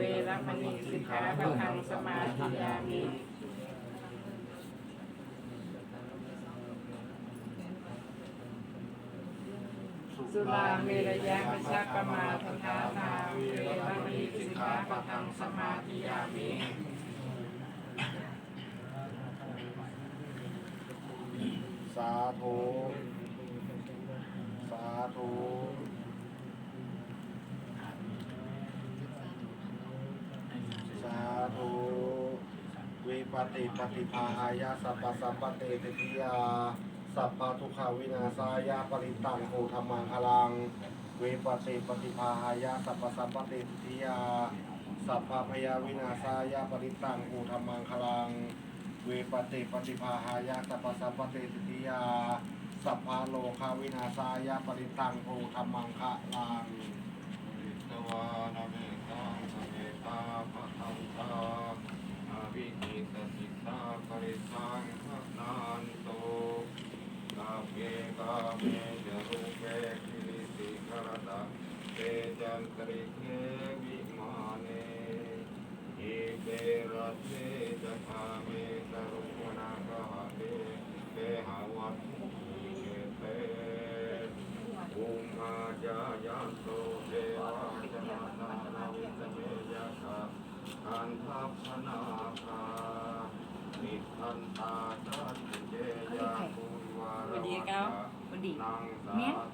เวรมณีสิกขาปะทังสมาธิยามิสุราเมรยะมัชฌะปมาทฐานาเวรมณีสิกขาปะทังสมาธิยามิสาธุสาธุสาธุวิ ปติปฏิภาหายาสัพพสัพพเตติทิยาสัพพทุขาวินาศายาปริตังโอธรรมังคลัง เวปติปฏิภาหายาสัพพสัพพเตติทิยาสัพพพยาวินาศายาปริตังโอธรรมังคลัง เวปฏิปฏิภาหายาสัพพสัพพเตติติยาสัพพาโลคาวินาศายาปริตังภูธรรมังคะลังตวานาเมตังสเมตาปะทังตา วิหิตสิตาปริสังภนานโตกาเกกาเมจรูปเปกิริสิกรตะเตจันตริเกวิมาเนอิเตระเตจะคาเมตรุวนาคหะเตเตหาวัตถุเกเตอุมาจายันโตเทวาจนานานาวิสเมยะคาคันทัพพนาคานิทันตาสัจเจยาภูวารวัตาวันดี นังสา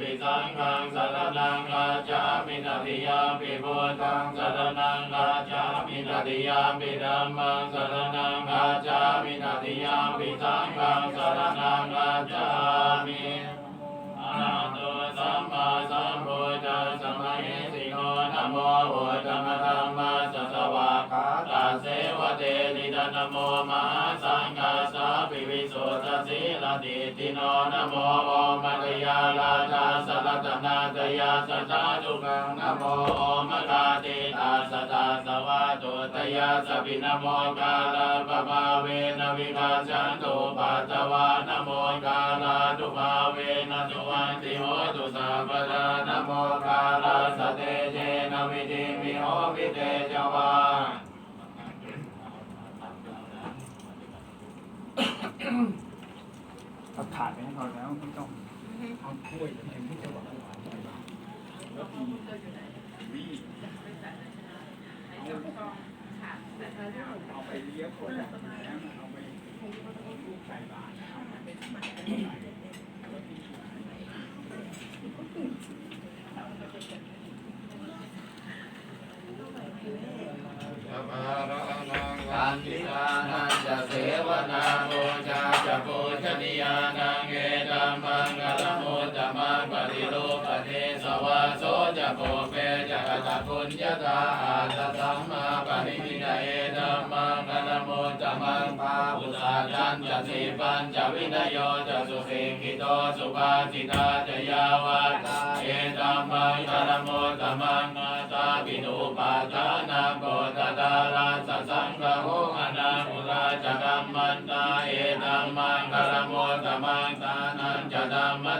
ปิสังฆังสารนังกาจามิตุติยามปิพุทธังสารนังกาจามิตุติยามปิธรรมังสารนังกาจามิตุติยามปิสังฆังสารนังกาจามิอา โมมหาสังฆาสาปิวิสุทธสีลติติโนนะโมโอมัตยาลาชาสลัตนาตยาสัจจาจุกังนะโมโอมกาติตาสตาสวะตุตยาสปินะโมกาลาปะภาเวนะวิกาชันตุปัตตวานะโมกาลาตุภาเวนะสุวันติโหตุสัพพะทานะโมกาลาสเตเจนะวิธิมิโหวิเตจวา เอาถาดไปให้เขาแล้วไม่ต้องเอาถ้วยอย่างที่จะบอกแล้วทีวีเอาไปเลี้ยงคนแล้วเอาไปลูกใส่บาตรสัพพะระนังสันติทานันจะเสวนา โสจะโกเปจะกตะปุญญาตาอาตสัมมาปณิมิตาเอตัมมังกลมุตตมังปาปุสาจันจะสีปัญจวินโยจะสุเสกิโตสุภาสิตาจะยาวัตาเอตัมมังกลมุตตมังนาตาปิโนปาทานาโกตตาลาสสังฆา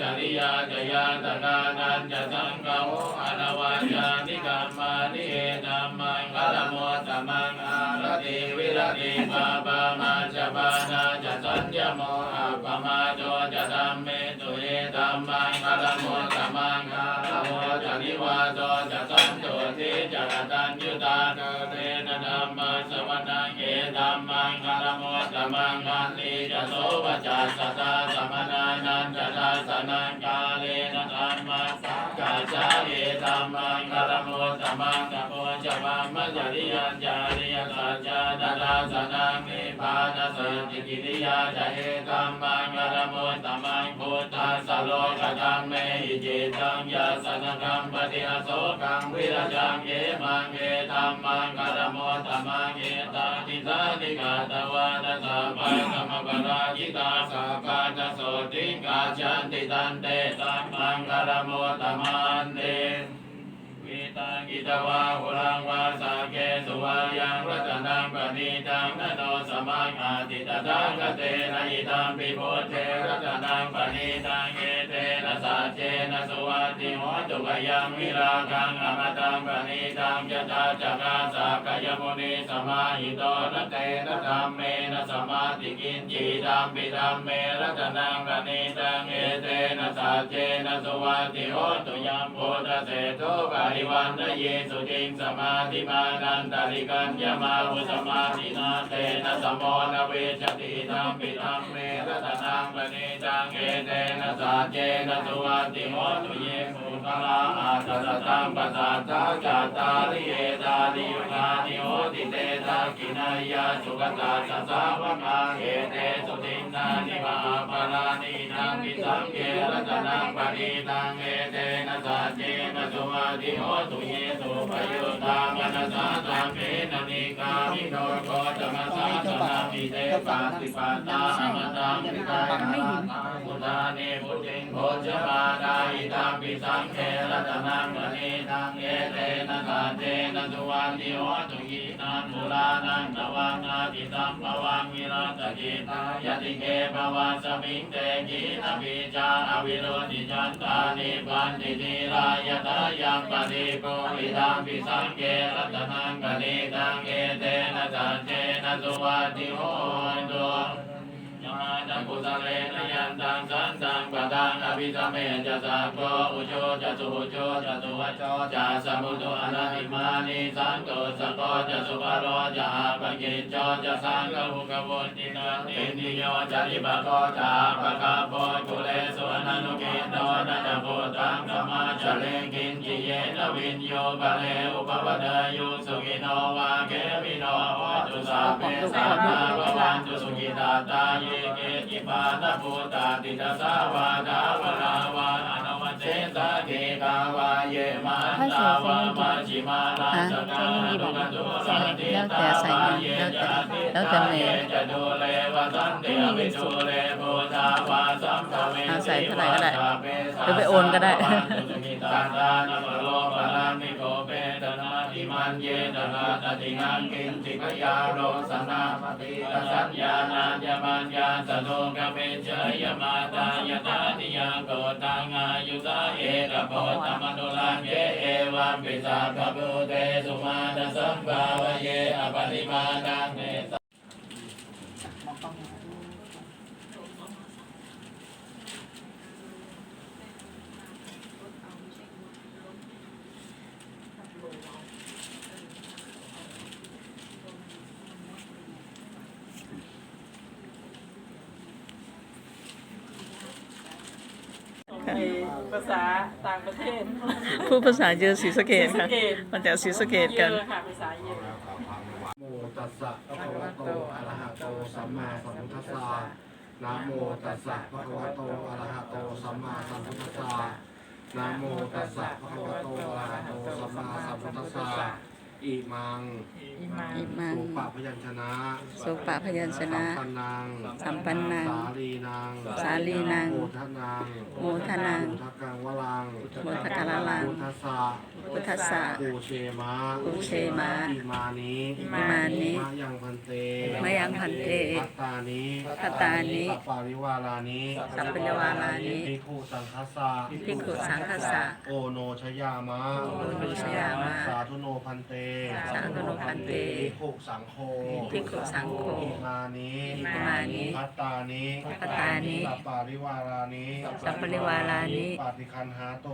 จริยาจยาตนานันจะสังกโออนวาจานิกรรมานิเอตัมมังกลโมตมังอารติวิรติปาปามาจะปานาจะสัญญโมอาปมาโจจะธัมเมตุเอตัมมังกลโมตมังอารโมจะนิวาโจจะสัน ติจะกตัญยุตาเกเตนะธัมมัสวนังเกธรรมังคารมุตตมังมันลีจโสวจาสตาสมนานันจตาสนังกาเลนะธรรมัสักาจาเอธรรมังคารมุตตมังตะโพจวามะจริยัญจาริ จจาดาดาสนังนิพพานสัจจิกิริยาจะเอตัมมังคารโมตมังพุทธัสสโลกตังเมหิจิตังยาสนกัมปฏิอโศกังวิรจังเยมังเอตัมมังคารโมตมังเอตาติสานิกาตวาตสาปะสมปรายิตาสัพพะจะโสติกาจันติตันเตตัมมังคารโมตมันเต กิตวาหุรังวาสาเกสุวายังรัตนังปณีตังนโนสมังอาติตถาคเตนะอิตัมปิโพเทรัตนัง สุวัติโหตุกยังวิราคังอมตังปณิตังยะตาจักาสากยมุนีสมาหิโตนะเตนะธรรมเมนะสมาติกินจีตัมปิธรรมเมรัตนังปณิตังเอเตนะสัจเจนะสุวัติโหตุยังโพธเสโทปาริวันนะเยสุติงสมาธิมานันตริกัญญามาอุสมาธินาเตนะสมโนะเวชติตัมปิตัมเม ตนังปณิตังเอเตนะสัจเจนะสุวัติโหตุเยมุขลาอาตัสตังปัสสัตตาจัตตาริเอตาลิยุกานิโหติเตตากินายาสุขตาสัสสาวกาเอเตสุตินานิมาปารานินังปิสังเกรัตนังปณิตังเอเตนะสัจเจนะสุวัติโหตุเยสุปยุตามนัสสะตังเมนะนิกามิโนโกตมัสสะส เตปาติปาตาอมตังปิตายาพุทธานิพุทิงโพชมาดาอิตังปิสังเขรัตนังมณีตังเอเตนะสัจเจนะสุวันติโหตุยีนันมุลานันตวังอาติสัมภวังวิรัตจิตายติเกภวัสมิงเตกีนปิจาอวิโรติจันตานิปันติติรายตายังปฏิโกวิธังปิสังเกรัตนังกนิตังเอเตนะสัจเจนะสุวันติโอหตุยมาจักุสะเลนยันตังสันตังปะตังอภิสัมเมจะสักโกอุโชจะสุโชจะสุวัจโชจะสมุตุอนาติมานิสันโตสะโกจะสุภโรจะอาปะกิจโชจะสังฆุกวุตินันตินิโยจะริบะโกจะปะกะโพกุเลสุอนันุกิโตนะจะโพตังธรรมาจะเลกินจิเยนะวินโยบะเลอุปปะเดยุสุกิโนวาเกวิโนโห ตุสัพเพสัตตาวะวันตุสุกิตาตาเยเกจิปานะภูตาติตาสาวาดาวราวาอนวเจตาเกกาวาเยมันตาวามาชิมาลาสกาตุกันตุสันติตาวาเยจะติตาเยจะดูเลวะสันติอภิจุเลภูตาวาสัมภเวเอาส่เท่าไหร่ก็ได้หรือไปโอนก็ได้สุขิตาตานะโลปะรามิโก นเยตนาตติงังกินติกยาโรสนาปฏิกสัญญาณาญมัญญาสโลกเมเจยมาตายตาติยังโกตังอายุสาเอกโพตมนุลังเยเอวัมปิสาภพุเตสุมาตสัมภาวเยอปริมาณังเนสใน ภาษาต่างประเทศพูดภาษาเยอะศรีสะเกดค่ะศรีสะเกษมาจากศรีสะเกดกัน เยอะค่ะภาษาเยอะโมตัสสะภะคะวะโตอะระหะโตสัมมาสัมพุทธัสสะนะโมตัสสะภะคะวะโตอะระหะโตสัมมาสัมพุทธัสสะนะโมตัสสะภะคะวะโตอะระหะโตสัมมาสัมพุทธัสสะ อิมังอิมังอิมัง สุปะพยัญชนะสุปะพยัญชนะ สัมปันนังสัมปันนัง สาลีนังสาลีนัง โมทนังโมทนัง โมทกังวลังโมทกะละลังพุทธสสะพุทธัสสะ ปูเชมะปูเชมะอิมานิอิมานิ มะยังพันเตมะยังพันเตพัตตานิพัตตานิ สัปปาริวารานิสัพพะวารานิ ภิกขุสังคัสสะภิกขุสังฆสสะ โอโนชยามะโอโนชยามะ สาธุโนพันเตสาธุโนพันเตภิกขุสังโฆภิกขุสังโฆอิมานิอิมานิพัตตานิพัตตานิสัปปาริวารานิสัพพะวารานิปฏิคันหาโต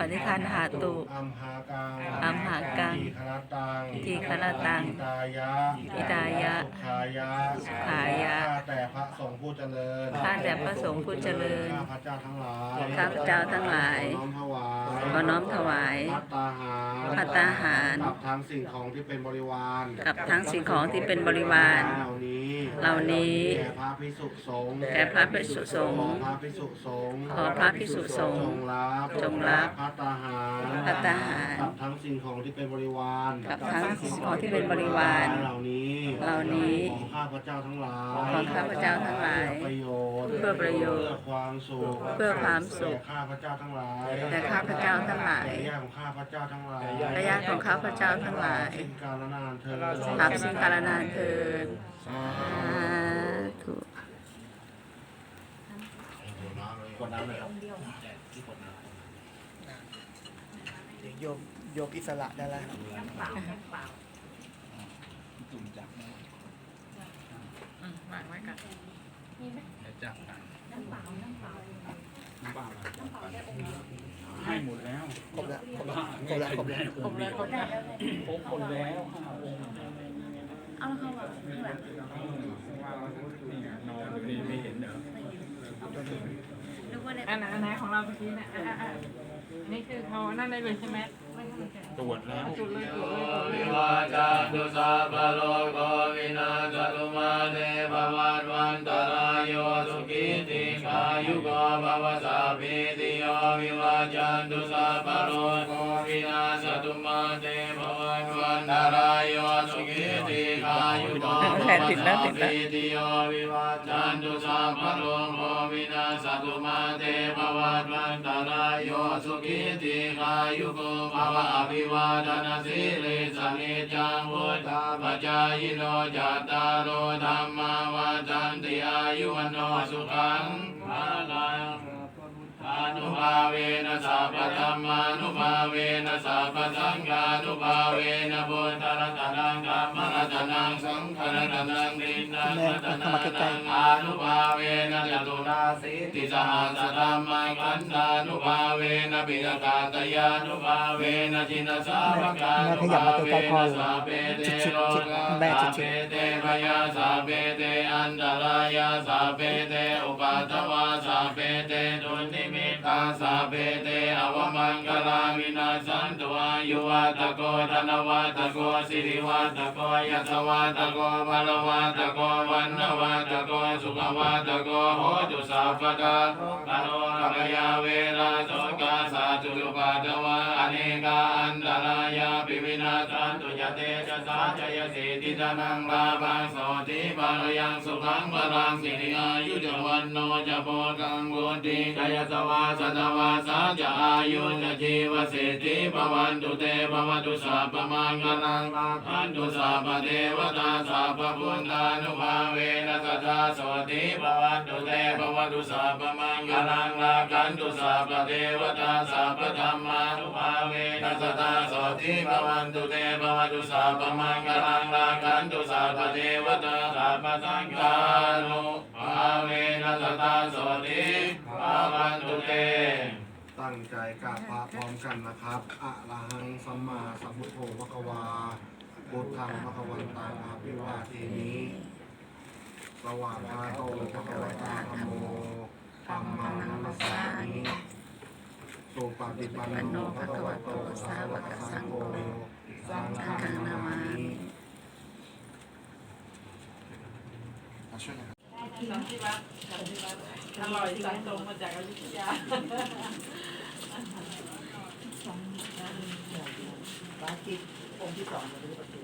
ปฏิคันหาตุอัมหากังอัมหากังทีคณตังทีฆนตังอิตายะอิตายะสุขายะสุขายะข้าแต่พระสงฆ์ผู้เจริญข้าแต่พระสงฆ์ผู้เจริญข้าพระเจ้าทั้งหลายข้าพเจ้าทั้งหลายขอน้อมถวายขอน้อมถวายพัตตาหารภัตตาหารกับทั้งสิ่งของที่เป็นบริวาร กับทั้งสิ่งของที่เป็นบริวาร เหล่านี้ เหล่านี้แก่พระภิกษุสงฆ์แก่พระภิกษุสงฆ์ขอพระภิกษุสงฆ์ขอพระภิกษุสงฆ์จงรับจงรับพัตตาหารภัตตาหารกับทั้งสิ่งของที่เป็นบริวารกับทั้งสิ่งของที่เป็นบริวารเหล่านี้เหล่านี้ของข้าพระเจ้าทั้งหลายของข้าพเจ้าทั้งหลายเพื่อประโยชน์เพื่อประโยชน์เพื่อความสุขเพื่อความสุขแก่ข้าพระเจ้าทั้งหลายแก่ข้าพเจ้าทั้งหลายแก่ญาติของข้าพระเจ้าทั้งหลายและญาติของข้าพเจ้าทั้งหลายสิ้นกาลนานเธอทับสิ้นกาลนานเทิน สาธุกดน้ำเลยครับโยมโยมอิสระได้แล้วจุ่มจับวางไว้ก่อนจับกันน้ำเปล่าน้ำเปล่าน้ำเปล่าให้หมดแล้วครบแล้วครบแล้วครบแล้วครบแล้วครบแล้วครบแล้วครบคนแล้วห้าองค์ เอาล้วเขาแบบข้างหลังนอนอยู่นี่ไม่เห็นเหรอนึกว่าในอันไหนอันไหนของเราเมื่อกี้เนี่ยอะอะอะอันนี้คือเขานั่นได้เลยใช่ไหมตรวจแล้ว จุดเลยจุดเลยจุดเลวิยวาจันตุสัพโลกโควินาศตุมาเตภวัตวันตรายโยสุขีติขายุโกภวสัพพิติโยวิวาจันตุสัพโลกโควินาศตุมาเตภวัตวันตรายโยสุขี ติขายุโกภวสัพพิติโยวิวาจันตุสัพพะโลกโควินาศตุมาเตภวัตวันตรายโยสุขีติขายุโกภวะอภิวาทนาสิริสนิจังวุฒาปจายโนจัตตารโอธรรมาวาจันติอายุวันโนสุขังมาลัง นุภาเวนะสัพพธรรมานุภาเวนะสัพพสังฆานุภาเวนะพุทธรัตนังธัมมรัตนังสังฆรัตนังดินนังรัตนังอนุภาเวนะจตุราสีติสหัสธรรมขันธานุภาเวนะปิฎกาตยานุภาเวนะจินสาวกานุภาเวนะสัพเพเตโลกาสัพเพเตพยาสัพเพเตอันตรายาสัพเพเตอุปัตตวาสัพเพเตตุนิมิ สาเปเตอวมังกลามินาสันตวายุวาตโกธนวาตโกสิริวาตโกยัสวาตโกบาลวาตโกวันนวาตโกสุขวาตโกโหตุสัพพกาตโรกะยาเวราโส ตวะอเนกาอันตรายาปิวินาสันตุยเตจะสาจยสิทิตนังลาบังโสติบาลยังสุขังบาลังสิริอายุจวันโนจะโพกังบุติกายสวาสตวาสาจะอายุจะจีวสิทธิภวันตุเตภวตุสัพพมังคลังอันตุสัพพเทวตาสัพพพุทธานุภาเวนัสตาสวัสดิภวันตุเตภวตุสัพพมังคลังลาคันตุสัพพเทวตาสัพพธรรมมานุภาเวนัสตาสวัสดิภวันตุเตภวตุสัพพมังคลังลาคันตุสัพพเทวตาสัพพสังฆานุภาเวนัสตาสวัสดิภวันตุเตตั้งใจกราบพระพร้อมกันนะครับอะระหังสัมมาสัมพุทโธพระควาบุตธังพระควันตังอภิวาเทนี้สวากขาโตพระควตาธรรมโมธรรมังนัสสามิ สุปฏิปันโนพระคะวะโตสาวกสังโฆสังฆังนามามิสันติวัฒน์สันติวัฒน์อร่อยสั่งตรงมาจากอยุธยาไปมากิองค์ที่สองจะเป็นประตู